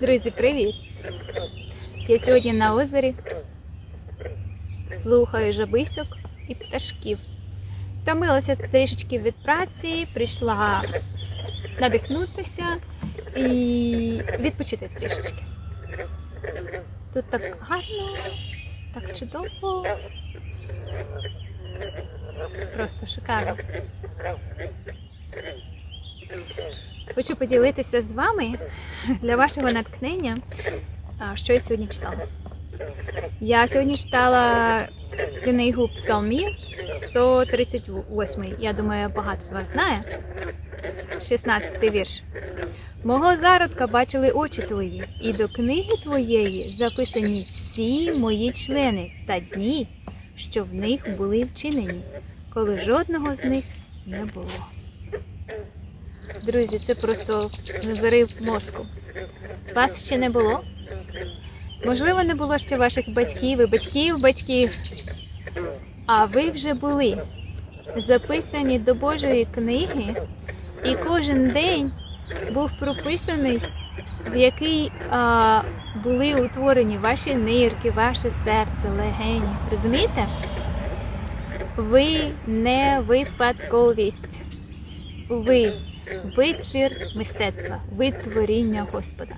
Друзі, привіт! Я сьогодні на озері слухаю жабисок і пташків. Втомилася трішечки від праці, прийшла надихнутися і відпочити трішечки. Тут так гарно, так чудово. Просто шикарно. Хочу поділитися з вами для вашого натхнення, що я сьогодні читала. Я сьогодні читала книгу Псалмів 138. Я думаю, багато з вас знає. 16 вірш. Мого зародка бачили очі твої, і до книги твоєї записані всі мої члени та дні, що в них були вчинені, коли жодного з них не було. Друзі, це просто зарив мозку. Вас ще не було? Можливо, не було ще ваших батьків і батьків батьків. А ви вже були записані до Божої книги, і кожен день був прописаний, в який а, були утворені ваші нирки, ваше серце, легені. Розумієте? Ви не випадковість. Ви витвір мистецтва, витворіння Господа.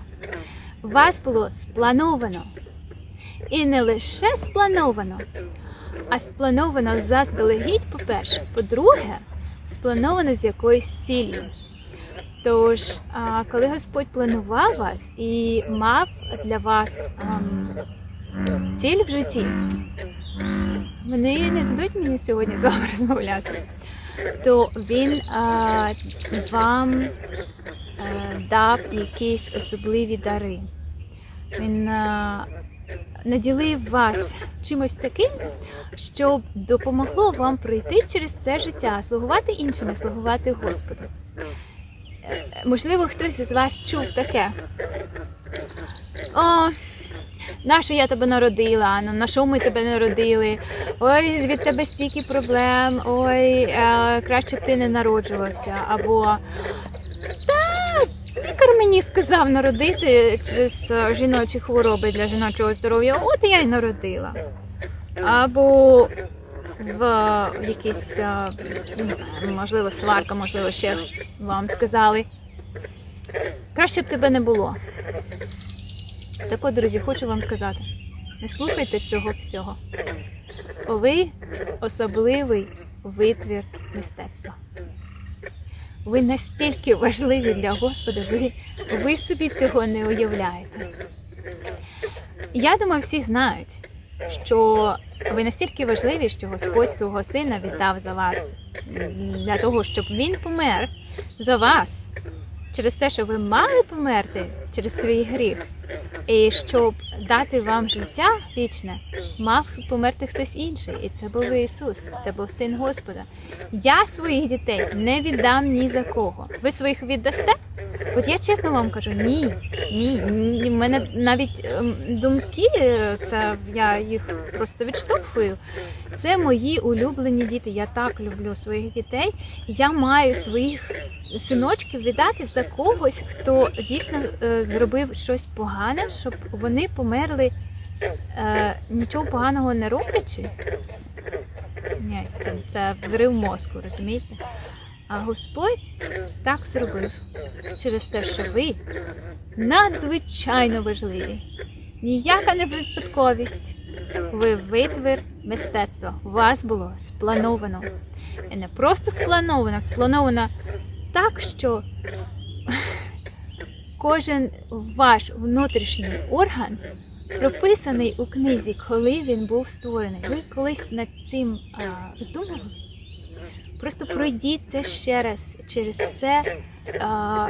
Вас було сплановано. І не лише сплановано, а сплановано заздалегідь, по-перше. По-друге, сплановано з якоюсь ціллю. Тож, коли Господь планував вас і мав для вас ціль в житті, вони не дадуть мені сьогодні з вами розмовляти то він а, вам а, дав якісь особливі дари. Він а, наділив вас чимось таким, щоб допомогло вам пройти через це життя, слугувати іншими, слугувати Господу. Е, Можливо, хтось із вас чув таке. О, на що я тебе народила? Ну, на що ми тебе народили? Ой, від тебе стільки проблем, ой, е, краще б ти не народжувався. Або та лікар мені сказав народити через е, жіночі хвороби для жіночого здоров'я, от я й народила. Або в е, якійсь, е, можливо, сварка, можливо, ще вам сказали. Краще б тебе не було. Так от, друзі, хочу вам сказати: не слухайте цього всього. Ви особливий витвір мистецтва. Ви настільки важливі для Господа, ви, ви собі цього не уявляєте. Я думаю, всі знають, що ви настільки важливі, що Господь свого сина віддав за вас для того, щоб він помер за вас через те, що ви мали померти через свій гріх, і щоб дати вам життя вічне, мав померти хтось інший. І це був Ісус, це був син Господа. Я своїх дітей не віддам ні за кого. Ви своїх віддасте? От я чесно вам кажу, ні, ні. В мене навіть ем, думки, е, це я їх просто відштовхую. Це мої улюблені діти. Я так люблю своїх дітей. Я маю своїх синочків віддати за когось, хто дійсно е, зробив щось погане, щоб вони померли е, нічого поганого не роблячи. Ні, це, це взрив мозку, розумієте? А Господь так зробив через те, що ви надзвичайно важливі. Ніяка не випадковість. Ви витвір мистецтва. У вас було сплановано. І не просто сплановано, сплановано так, що кожен ваш внутрішній орган прописаний у книзі, коли він був створений. Ви колись над цим роздумували? Просто пройдіть це ще раз через це а,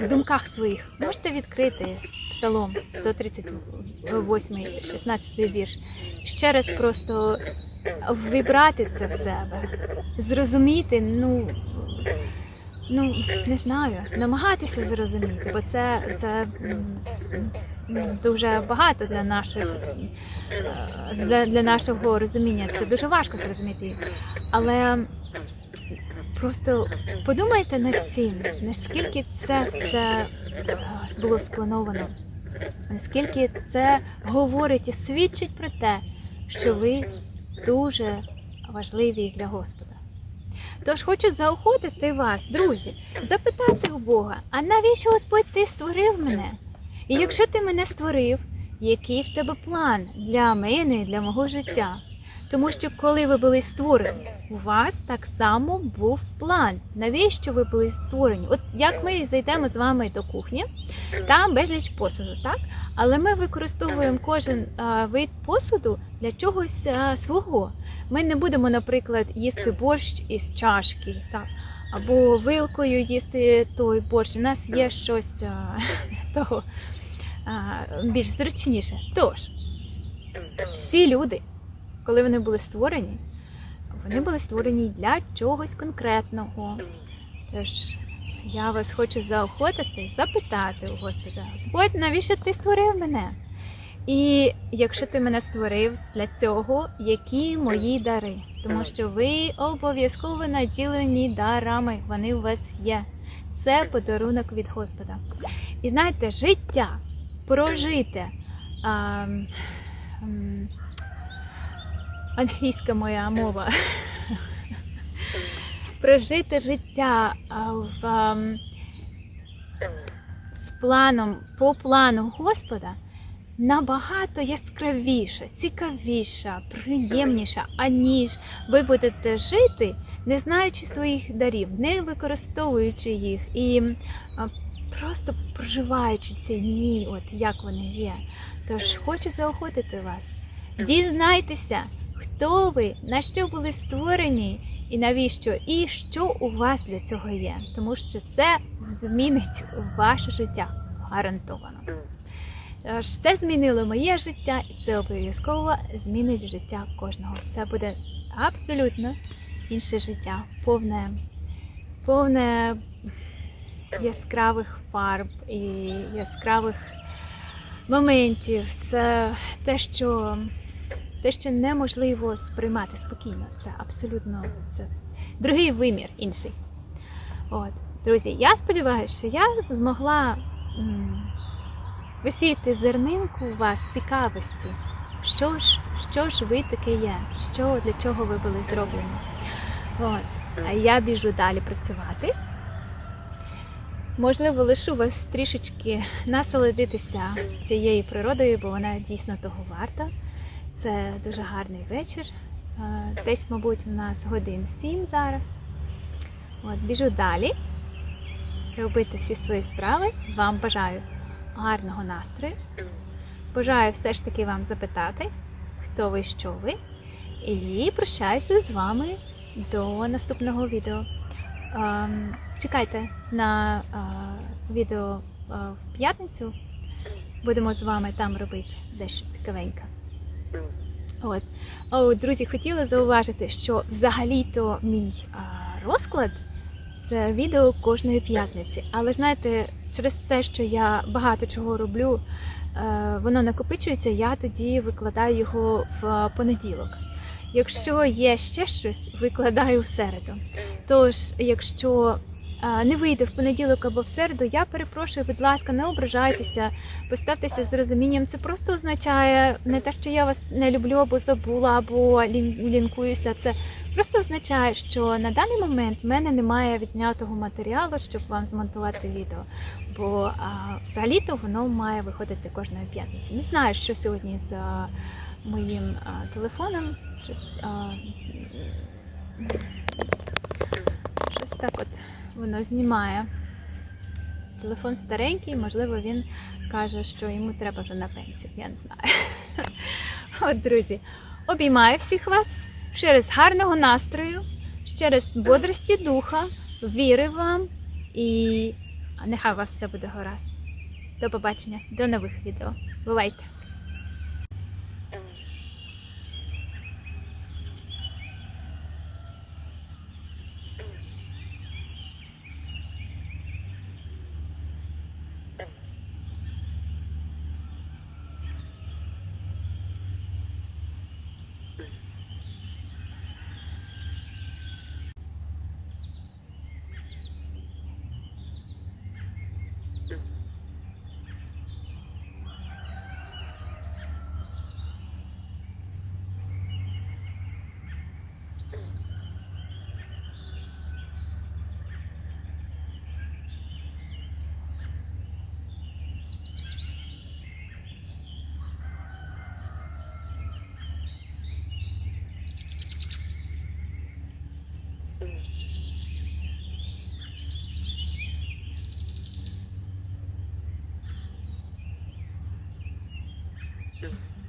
в думках своїх. Можете відкрити Псалом 138, 16 вірш. Ще раз просто вібрати це в себе, зрозуміти, ну. Ну, не знаю, намагатися зрозуміти, бо це, це дуже багато для наших е, для, для нашого розуміння. Це дуже важко зрозуміти. Але просто подумайте над цим, наскільки це все е, було сплановано. Наскільки це говорить і свідчить про те, що ви дуже важливі для Господа. Тож хочу заохотити вас, друзі, запитати у Бога, а навіщо Господь ти створив мене? І якщо ти мене створив, який в тебе план для мене і для мого життя? Тому що коли ви були створені, у вас так само був план. Навіщо ви були створені? От як ми зайдемо з вами до кухні, там безліч посуду, так? Але ми використовуємо кожен а, вид посуду для чогось а, свого. Ми не будемо, наприклад, їсти борщ із чашки, так? або вилкою їсти той борщ. У нас є щось а, того а, більш зручніше. Тож, всі люди, коли вони були створені, вони були створені для чогось конкретного. Тож я вас хочу заохотити, запитати у Господа, Господь, навіщо ти створив мене? І якщо ти мене створив для цього, які мої дари? Тому що ви обов'язково наділені дарами, вони у вас є. Це подарунок від Господа. І знаєте, життя прожите. А, англійська моя мова. Прожити життя в, з планом, по плану Господа набагато яскравіша, цікавіша, приємніша, аніж ви будете жити, не знаючи своїх дарів, не використовуючи їх і просто проживаючи ці дні, от як вони є. Тож хочу заохотити вас. Дізнайтеся, хто ви, на що були створені, і навіщо, і що у вас для цього є. Тому що це змінить ваше життя гарантовано. Тож це змінило моє життя, і це обов'язково змінить життя кожного. Це буде абсолютно інше життя, повне, повне яскравих фарб і яскравих моментів. Це те, що те, що неможливо сприймати спокійно. Це абсолютно це другий вимір інший. От, друзі, я сподіваюся, що я змогла м, висіяти зернинку у вас цікавості. Що ж, що ж ви таке є? Що для чого ви були зроблені? От. А я біжу далі працювати. Можливо, лишу вас трішечки насолодитися цією природою, бо вона дійсно того варта. Це дуже гарний вечір. Е, Десь, мабуть, у нас годин сім зараз. От, біжу далі. Робити всі свої справи. Вам бажаю гарного настрою. Бажаю все ж таки вам запитати, хто ви, що ви. І прощаюся з вами до наступного відео. Ем, Чекайте на е, відео е, в п'ятницю. Будемо з вами там робити дещо цікавеньке. От. О, друзі, хотіла зауважити, що взагалі-то мій а, розклад це відео кожної п'ятниці. Але знаєте, через те, що я багато чого роблю, е, воно накопичується, я тоді викладаю його в понеділок. Якщо є ще щось, викладаю в середу. Тож, якщо а, не вийде в понеділок або в середу, я перепрошую, будь ласка, не ображайтеся, поставтеся з розумінням. Це просто означає не те, що я вас не люблю або забула, або лінкуюся. Це просто означає, що на даний момент в мене немає відзнятого матеріалу, щоб вам змонтувати відео. Бо взагалі-то воно має виходити кожної п'ятниці. Не знаю, що сьогодні з моїм а, телефоном. Щось, а, щось так от воно знімає. Телефон старенький, можливо, він каже, що йому треба вже на пенсію. Я не знаю. От, друзі, обіймаю всіх вас ще раз гарного настрою, ще раз бодрості духа, віри вам і нехай у вас все буде гаразд. До побачення, до нових відео. Бувайте! Побачив.